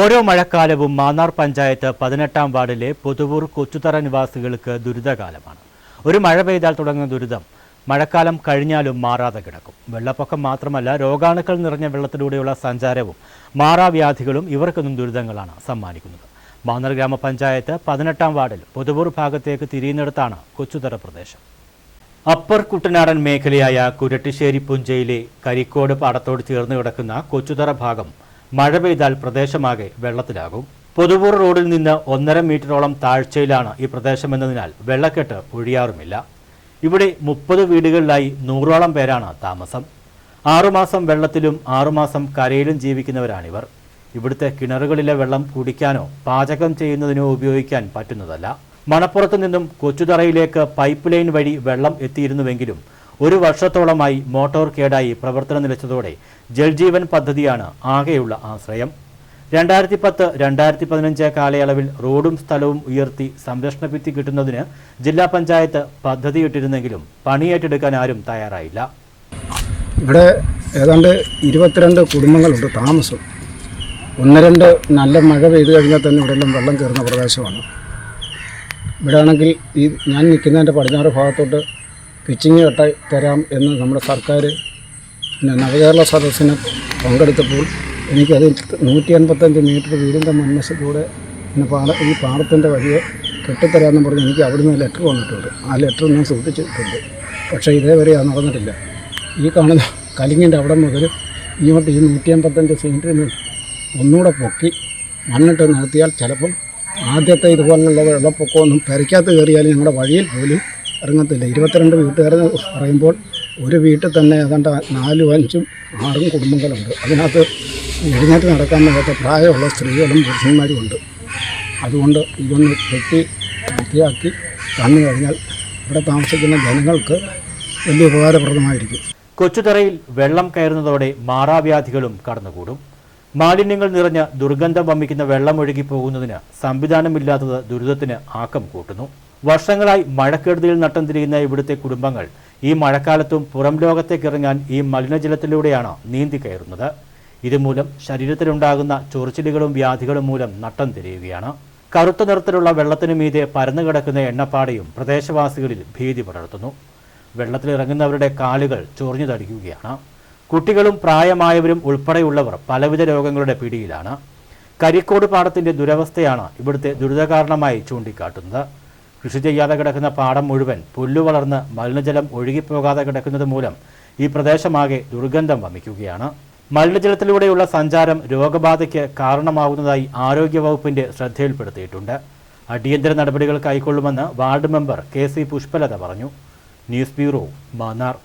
ഓരോ മഴക്കാലവും മാന്നാർ പഞ്ചായത്ത് പതിനെട്ടാം വാർഡിലെ പുതുവൂർ കൊച്ചുതറ നിവാസികൾക്ക് ദുരിതകാലമാണ്. ഒരു മഴ പെയ്താൽ തുടങ്ങുന്ന ദുരിതം. മഴക്കാലം കഴിഞ്ഞാലും മാറാതെ കിടക്കും. വെള്ളപ്പൊക്കം മാത്രമല്ല രോഗാണുക്കൾ നിറഞ്ഞ വെള്ളത്തിലൂടെയുള്ള സഞ്ചാരവും മാറാവ്യാധികളും ഇവർക്കൊന്നും ദുരിതങ്ങളാണ് സമ്മാനിക്കുന്നത്. മാന്നാർ ഗ്രാമപഞ്ചായത്ത് പതിനെട്ടാം വാർഡിൽ പുതുവൂർ ഭാഗത്തേക്ക് തിരിയുന്നിടത്താണ് കൊച്ചുതറ പ്രദേശം. അപ്പർ കുട്ടനാടൻ മേഖലയായ കുരട്ടിശ്ശേരി പുഞ്ചയിലെ കരിക്കോട് പാടത്തോട് ചേർന്ന് കിടക്കുന്ന കൊച്ചുതറ ഭാഗം മഴ പെയ്താൽ പ്രദേശമാകെ വെള്ളത്തിലാകും. പൊതുവൂർ റോഡിൽ നിന്ന് ഒന്നര മീറ്ററോളം താഴ്ചയിലാണ് ഈ പ്രദേശമെന്നതിനാൽ വെള്ളക്കെട്ട് ഒഴിയാറുമില്ല. ഇവിടെ മുപ്പത് വീടുകളിലായി നൂറോളം പേരാണ് താമസം. ആറുമാസം വെള്ളത്തിലും ആറുമാസം കരയിലും ജീവിക്കുന്നവരാണിവർ. ഇവിടുത്തെ കിണറുകളിലെ വെള്ളം കുടിക്കാനോ പാചകം ചെയ്യുന്നതിനോ ഉപയോഗിക്കാൻ പറ്റുന്നതല്ല. മണപ്പുറത്ത് നിന്നും കൊച്ചുതറയിലേക്ക് പൈപ്പ് ലൈൻ വഴി വെള്ളം എത്തിയിരുന്നുവെങ്കിലും ഒരു വർഷത്തോളമായി മോട്ടോർ കേടായി പ്രവർത്തനം നിലച്ചതോടെ ജൽജീവൻ പദ്ധതിയാണ് ആകെയുള്ള ആശ്രയം. രണ്ടായിരത്തി പത്ത് രണ്ടായിരത്തി പതിനഞ്ച് കാലയളവിൽ റോഡും സ്ഥലവും ഉയർത്തി സംരക്ഷണ ഭിത്തി കിട്ടുന്നതിന് ജില്ലാ പഞ്ചായത്ത് പദ്ധതിയിട്ടിരുന്നെങ്കിലും പണിയേറ്റെടുക്കാൻ ആരും തയ്യാറായില്ല. ഇവിടെ ഏതാണ്ട് ഇരുപത്തിരണ്ട് കുടുംബങ്ങളുണ്ട് താമസം. ഒന്ന് രണ്ട് നല്ല മഴ പെയ്തു കഴിഞ്ഞാൽ തന്നെ ഇവിടെ എല്ലാം വെള്ളം കയറുന്ന പ്രദേശമാണ്. ഇവിടെ ആണെങ്കിൽ ഈ ഞാൻ നിൽക്കുന്നതിന്റെ പടിഞ്ഞാറ് ഭാഗത്തോട്ട് പിച്ചിങ് കെട്ട തരാം എന്ന് നമ്മുടെ സർക്കാർ പിന്നെ നവകേരള സദസ്സിന് പങ്കെടുത്തപ്പോൾ എനിക്കത് നൂറ്റി അൻപത്തഞ്ച് മീറ്റർ വീടിന്റെ മുൻവശത്തൂടെ പിന്നെ പാട ഈ പാടത്തിന്റെ വഴിയെ കെട്ടിത്തരാമെന്ന് പറഞ്ഞ് എനിക്ക് അവിടുന്ന് ലെറ്റർ വന്നിട്ടുണ്ട്. ആ ലെറ്റർ ഞാൻ സൂക്ഷിച്ചിട്ടുണ്ട്. പക്ഷേ ഇതേവരെ അത് നടന്നിട്ടില്ല. ഈ കാണുന്ന കലിങ്ങിന്റെ അവിടെ മുതൽ ഇങ്ങോട്ട് ഈ നൂറ്റി അമ്പത്തഞ്ച് സെന്റിന് ഒന്നുകൂടെ പൊക്കി മണ്ണിട്ട് നിർത്തിയാൽ ചിലപ്പം ആദ്യത്തെ ഇതുപോലുള്ള വെള്ളപ്പൊക്കമൊന്നും പെരയ്ക്കകത്ത് കയറിയാൽ ഞങ്ങളുടെ വഴിയിൽ പോലും ഇറങ്ങത്തില്ല. ഇരുപത്തിരണ്ട് വീട്ടുകാരെന്ന് പറയുമ്പോൾ ഒരു വീട്ടിൽ തന്നെ ഏതാണ്ട് നാലും അഞ്ചും ആറും കുടുംബങ്ങളുണ്ട്. അതിനകത്ത് എഴുന്നേറ്റ് നടക്കാൻ പറ്റാത്ത പ്രായമുള്ള സ്ത്രീകളും പുരുഷന്മാരും ഉണ്ട്. അതുകൊണ്ട് ഇതൊന്ന് കെട്ടി വൃത്തിയാക്കി തന്നു കഴിഞ്ഞാൽ ഇവിടെ താമസിക്കുന്ന ജനങ്ങൾക്ക് വലിയ ഉപകാരപ്രദമായിരിക്കും. കൊച്ചുതറയിൽ വെള്ളം കയറുന്നതോടെ മാറാവ്യാധികളും കടന്നുകൂടും. മാലിന്യങ്ങൾ നിറഞ്ഞ ദുർഗന്ധം വമിക്കുന്ന വെള്ളം ഒഴുകി പോകുന്നതിന് സംവിധാനമില്ലാത്തത് ദുരിതത്തിന് ആക്കം കൂട്ടുന്നു. വർഷങ്ങളായി മഴക്കെടുതിയിൽ നട്ടം തിരിയുന്ന ഇവിടുത്തെ കുടുംബങ്ങൾ ഈ മഴക്കാലത്തും പുറം ലോകത്തേക്ക് ഇറങ്ങാൻ ഈ മലിനജലത്തിലൂടെയാണ് നീന്തി കയറുന്നത്. ഇതുമൂലം ശരീരത്തിലുണ്ടാകുന്ന ചൊറിച്ചിലുകളും വ്യാധികളും മൂലം നട്ടം തിരിയുകയാണ് കറുത്ത നിറത്തിലുള്ള വെള്ളത്തിനു മീതെ പരന്നുകിടക്കുന്ന എണ്ണപ്പാടയും പ്രദേശവാസികളിൽ ഭീതി പടർത്തുന്നു. വെള്ളത്തിലിറങ്ങുന്നവരുടെ കാലുകൾ ചൊറിഞ്ഞു തടിക്കുകയാണ്. കുട്ടികളും പ്രായമായവരും ഉൾപ്പെടെയുള്ളവർ പലവിധ രോഗങ്ങളുടെ പിടിയിലാണ്. കരിക്കോട് പാടത്തിന്റെ ദുരവസ്ഥയാണ് ഇവിടുത്തെ ദുരിതകാരണമായി ചൂണ്ടിക്കാട്ടുന്നത്. കൃഷി ചെയ്യാതെ കിടക്കുന്ന പാടം മുഴുവൻ പുല്ലു വളർന്ന് മലിനജലം ഒഴുകിപ്പോകാതെ കിടക്കുന്നത് മൂലം ഈ പ്രദേശമാകെ ദുർഗന്ധം വമിക്കുകയാണ്. മലിനജലത്തിലൂടെയുള്ള സഞ്ചാരം രോഗബാധയ്ക്ക് കാരണമാകുന്നതായി ആരോഗ്യവകുപ്പിന്റെ ശ്രദ്ധയിൽപ്പെടുത്തിയിട്ടുണ്ട്. അടിയന്തര നടപടികൾ കൈക്കൊള്ളുമെന്ന് ward member K C Pushpalatha പറഞ്ഞു. News bureau Mannar.